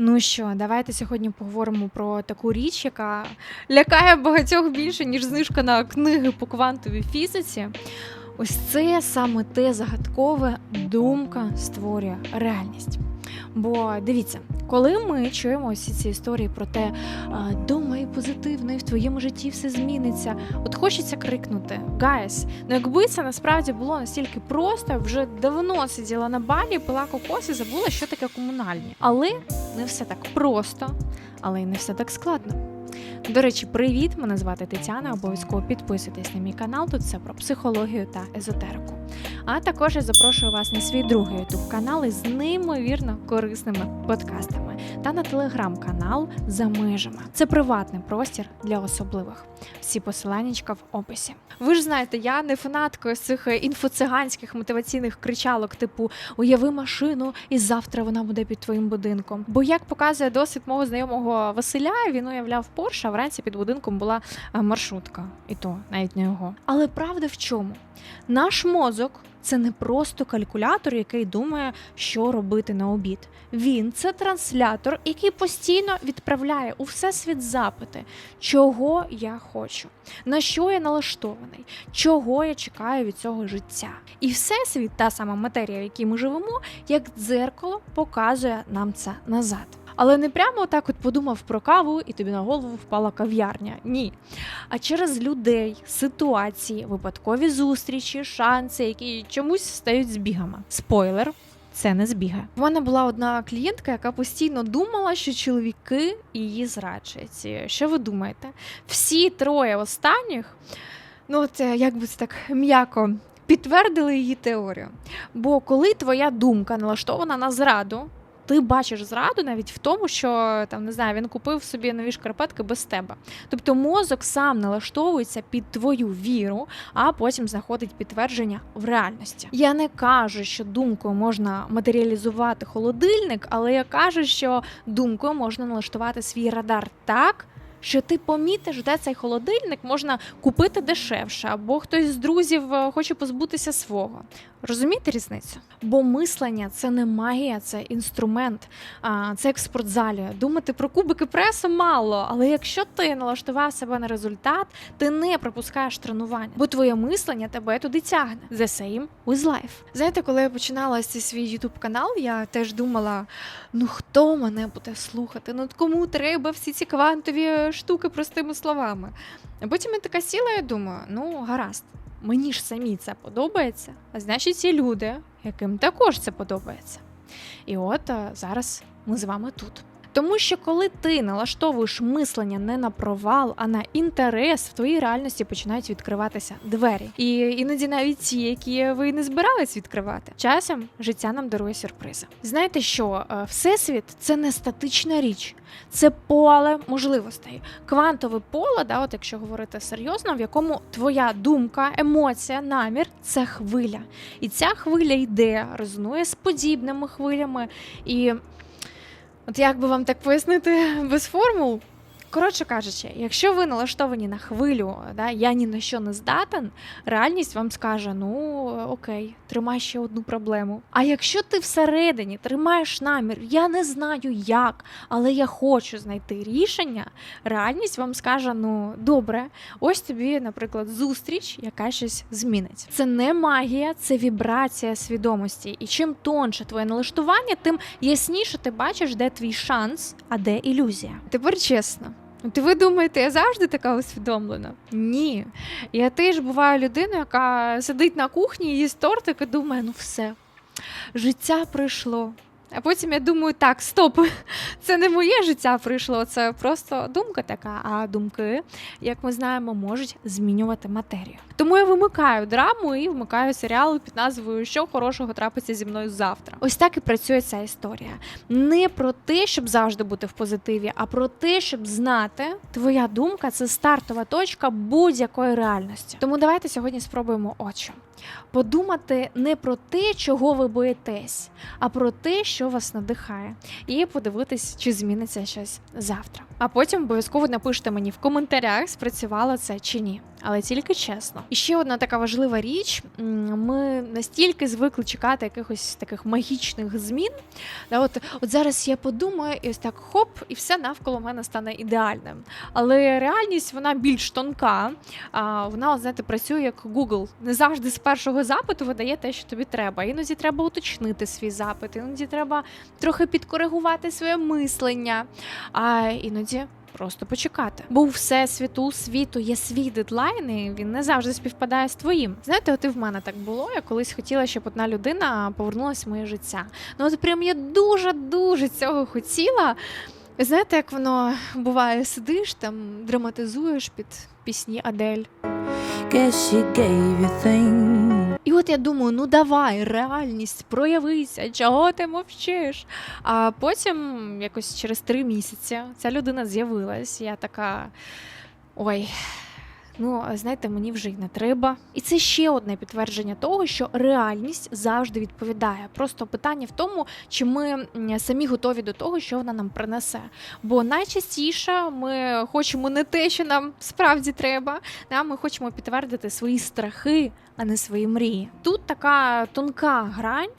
Ну що, давайте сьогодні поговоримо про таку річ, яка лякає багатьох більше, ніж знижка на книги по квантовій фізиці. Ось це саме те загадкове думка створює реальність. Бо дивіться, коли ми чуємо всі ці історії про те, думай позитивно, і в твоєму житті все зміниться. От хочеться крикнути: Гайс, ну якби це насправді було настільки просто, вже давно сиділа на балі, пила кокос і забула, що таке комунальні. Але не все так просто, але й не все так складно. До речі, привіт! Мене звати Тетяна. Обов'язково підписуйтесь на мій канал. Тут все про психологію та езотерику. А також я запрошую вас на свій другий ютуб канал із неймовірно корисними подкастами та на телеграм-канал за межами. Це приватний простір для особливих. Всі посиланнячка в описі. Ви ж знаєте, я не фанаткою з цих інфоциганських мотиваційних кричалок, типу Уяви машину, і завтра вона буде під твоїм будинком. Бо як показує досвід мого знайомого Василя, він уявляв Порше, вранці під будинком була е, маршрутка, і то навіть не його. Але правда в чому? Наш мозок це не просто калькулятор, який думає, що робити на обід. Він це транслятор, який постійно відправляє у всесвіт запити, чого я хочу, на що я налаштований, чого я чекаю від цього життя. І всесвіт, та сама матерія, в якій ми живемо, як дзеркало показує нам це назад. Але не прямо так от подумав про каву, і тобі на голову впала кав'ярня. Ні. А через людей, ситуації, випадкові зустрічі, шанси, які чомусь стають збігами. Спойлер. Це не збіги. У мене була одна клієнтка, яка постійно думала, що чоловіки її зраджують. Що ви думаєте? Всі троє останніх, ну от е, як би це так м'яко підтвердили її теорію. Бо коли твоя думка налаштована на зраду, ти бачиш зраду навіть в тому, що там не знаю, він купив собі нові шкарпетки без тебе. Тобто мозок сам налаштовується під твою віру, а потім знаходить підтвердження в реальності. Я не кажу, що думкою можна матеріалізувати холодильник, але я кажу, що думкою можна налаштувати свій радар так. Що ти помітиш, де цей холодильник можна купити дешевше, або хтось з друзів е, хоче позбутися свого. Розумієте різницю? Бо мислення це не магія, це інструмент, це як в спортзалі. Думати про кубики пресу мало, але якщо ти налаштував себе на результат, ти не пропускаєш тренування, бо твоє мислення тебе туди тягне. The same with life. Знаєте, коли я починала цей свій ютуб канал, я теж думала: ну хто мене буде слухати? Ну кому треба всі ці квантові штуки простими словами? Потім я така сіла і думаю: ну гаразд. Мені ж самі це подобається, а значить, є люди, яким також це подобається. І от зараз ми з вами тут. Тому що коли ти налаштовуєш мислення не на провал, а на інтерес, в твоїй реальності починають відкриватися двері. І іноді навіть ті, які ви не збирались відкривати. Часом життя нам дарує сюрпризи. Знаєте що? Е, Всесвіт це не статична річ, це поле можливостей. Квантове поле, да, от якщо говорити серйозно, в якому твоя думка, емоція, намір це хвиля. І ця хвиля йде, резонує з подібними хвилями. І От як би вам так пояснити без формул? Коротше кажучи, якщо ви налаштовані на хвилю, да, я ні на що не здатен, реальність вам скаже: ну окей, тримай ще одну проблему. А якщо ти всередині тримаєш намір, я не знаю як, але я хочу знайти рішення, реальність вам скаже: ну добре, ось тобі, наприклад, зустріч, яка щось змінить. Це не магія, це вібрація свідомості. І чим тонше твоє налаштування, тим ясніше ти бачиш, де твій шанс, а де ілюзія. Тепер чесно. От ви думаєте, я завжди така усвідомлена? Ні. Я теж буваю людиною, яка сидить на кухні, їсть тортик і думає, ну все, життя пройшло. А потім я думаю, так, стоп, це не моє життя прийшло, це просто думка така. А думки, як ми знаємо, можуть змінювати матерію. Тому я вимикаю драму і вмикаю серіал під назвою Що хорошого трапиться зі мною завтра. Ось так і працює ця історія. Не про те, щоб завжди бути в позитиві, а про те, щоб знати, твоя думка це стартова точка будь-якої реальності. Тому давайте сьогодні спробуємо що. Подумати не про те, чого ви боїтесь, а про те, що вас надихає, і подивитись, чи зміниться щось завтра. А потім обов'язково напишіть мені в коментарях, спрацювало це чи ні. Але тільки чесно. І ще одна така важлива річ: ми настільки звикли чекати якихось таких магічних змін. Да, от, от зараз я подумаю, і ось так хоп, і все навколо мене стане ідеальним. Але реальність вона більш тонка. А, вона, знаєте, працює як Google. Не завжди з першого запиту видає те, що тобі треба. Іноді треба уточнити свій запит, іноді треба трохи підкоригувати своє мислення, а іноді. Просто почекати, бо у всесвіту світу є свій дедлайн, і він не завжди співпадає з твоїм. Знаєте, от і в мене так було. Я колись хотіла, щоб одна людина повернулася в моє життя. Ну от прям я дуже дуже цього хотіла. Знаєте, як воно буває, сидиш там, драматизуєш під пісні Адель. Guess she gave you things. І от я думаю, ну давай, реальність, проявися, чого ти мовчиш? А потім, якось через три місяці, ця людина з'явилась. Я така. Ой. Ну, знаєте, мені вже й не треба. І це ще одне підтвердження того, що реальність завжди відповідає. Просто питання в тому, чи ми самі готові до того, що вона нам принесе. Бо найчастіше ми хочемо не те, що нам справді треба. Да? Ми хочемо підтвердити свої страхи, а не свої мрії. Тут така тонка грань.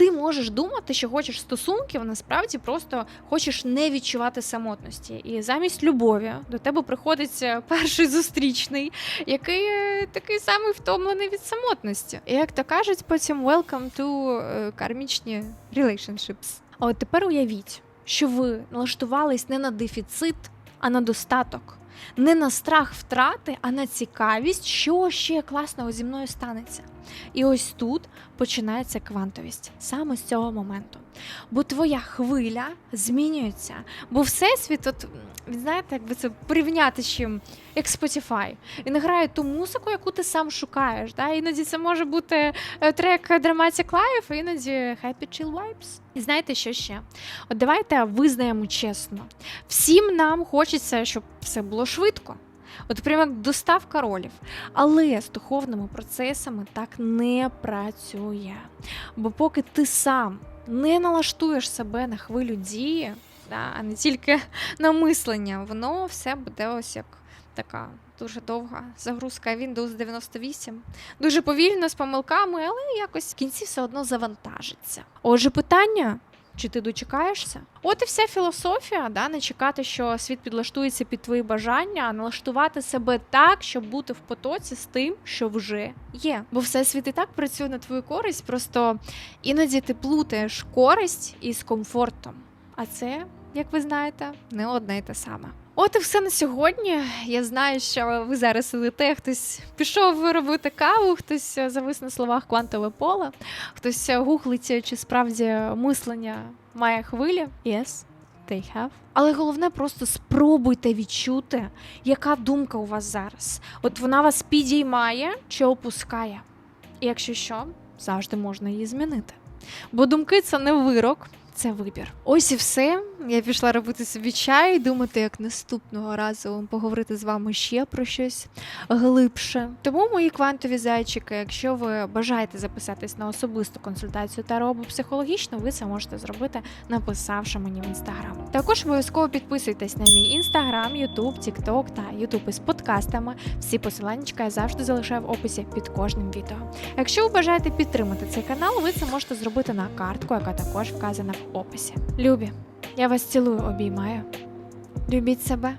Ти можеш думати, що хочеш стосунків, а насправді просто хочеш не відчувати самотності. І замість любові до тебе приходить е, перший зустрічний, який е, такий самий втомлений від самотності. І як то кажуть, потім welcome to е, кармічні relationships. А от тепер уявіть, що ви налаштувались не на дефіцит, а на достаток. Не на страх втрати, а на цікавість, що ще класного зі мною станеться. І ось тут починається квантовість саме з цього моменту. Бо твоя хвиля змінюється. Бо всесвіт, от він знаєте, якби це порівняти з чим, як Spotify. Він грає ту музику, яку ти сам шукаєш. Да? Іноді це може бути е, трек Dramatic Life, а іноді Happy Chill Vibes. І знаєте, що ще? От давайте визнаємо чесно. Всім нам хочеться, щоб все було швидко. От прямо як доставка ролів. Але з духовними процесами так не працює. Бо поки ти сам не налаштуєш себе на хвилю дії, а не тільки на мислення, воно все буде ось як така дуже довга загрузка Windows 98. Дуже повільно з помилками, але якось в кінці все одно завантажиться. Отже, питання. Чи ти дочекаєшся? От і вся філософія, да, не чекати, що світ підлаштується під твої бажання, а налаштувати себе так, щоб бути в потоці з тим, що вже є. Бо всесвіт і так працює на твою користь, просто іноді ти плутаєш користь із комфортом. А це, як ви знаєте, не одне й те саме. От і все на сьогодні. Я знаю, що ви зараз сидите, хтось пішов робити каву, хтось завис на словах квантове поле, хтось гуглить, чи справді мислення має хвилі. Yes, they have. Але головне просто спробуйте відчути, яка думка у вас зараз. От вона вас підіймає чи опускає. І якщо що, завжди можна її змінити. Бо думки це не вирок, це вибір. Ось і все. Я пішла робити собі чай, думати, як наступного разу поговорити з вами ще про щось глибше. Тому мої квантові зайчики, якщо ви бажаєте записатись на особисту консультацію та робу психологічно, ви це можете зробити, написавши мені в інстаграм. Також обов'язково підписуйтесь на мій інстаграм, Ютуб, Тікток та Ютуб із подкастами. Всі посилання я завжди залишаю в описі під кожним відео. Якщо ви бажаєте підтримати цей канал, ви це можете зробити на картку, яка також вказана в описі. Любі, я вас цілую, обіймаю. Любіть себе.